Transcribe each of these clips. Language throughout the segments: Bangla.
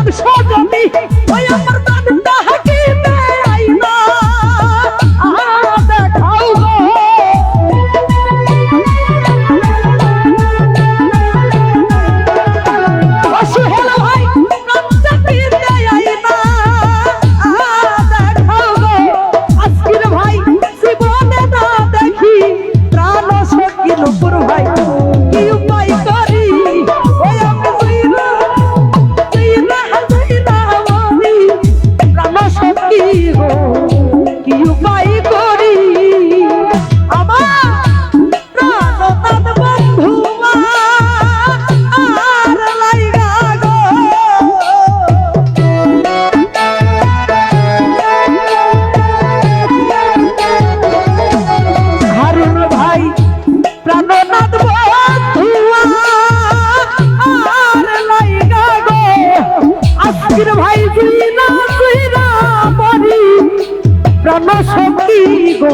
বংশ জমি ওই আমার জনশক্তি গো।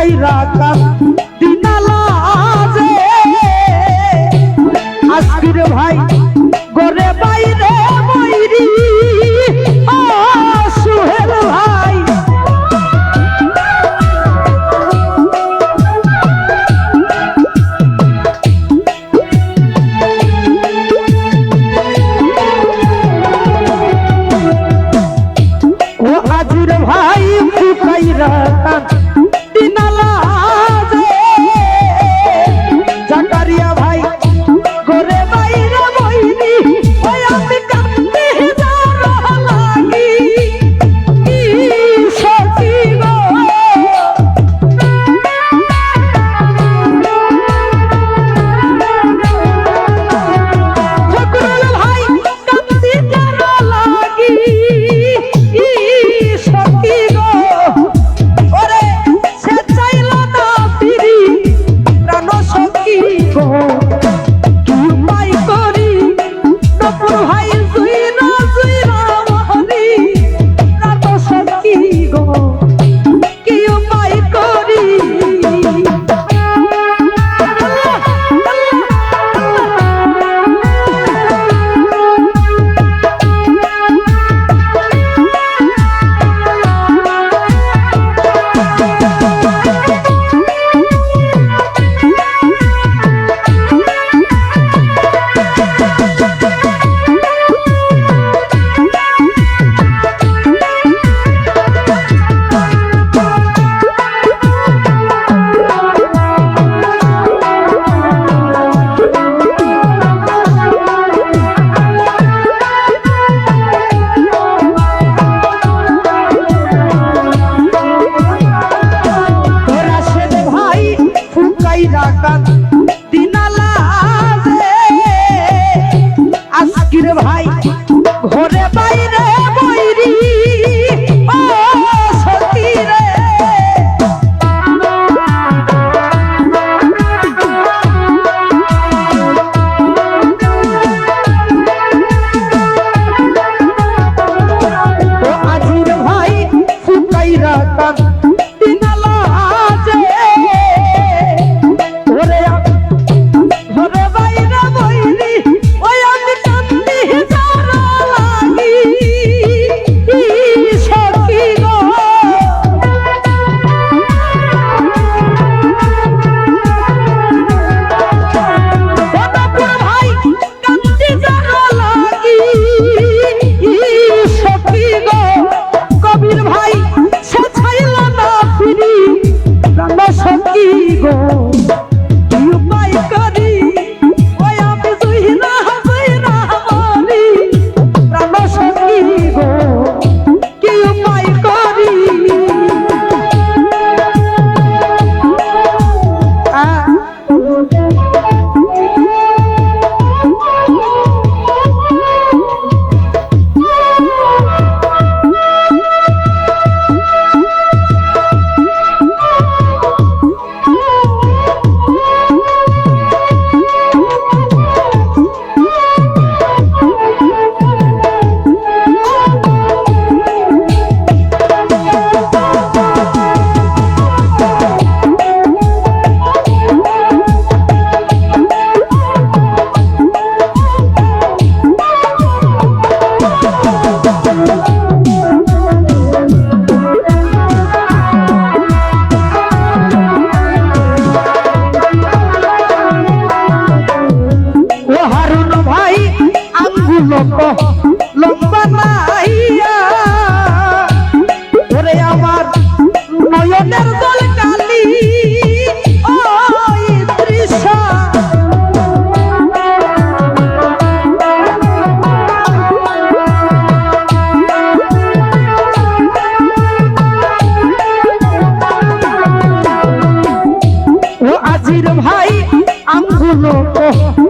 পায়রা কাক দিনালাজে আজকের ভাই, গরে বাইরে ময়রি ও সুহেল ভাই। ও আজির ভাই পায়রা কাক গো। আমগুলো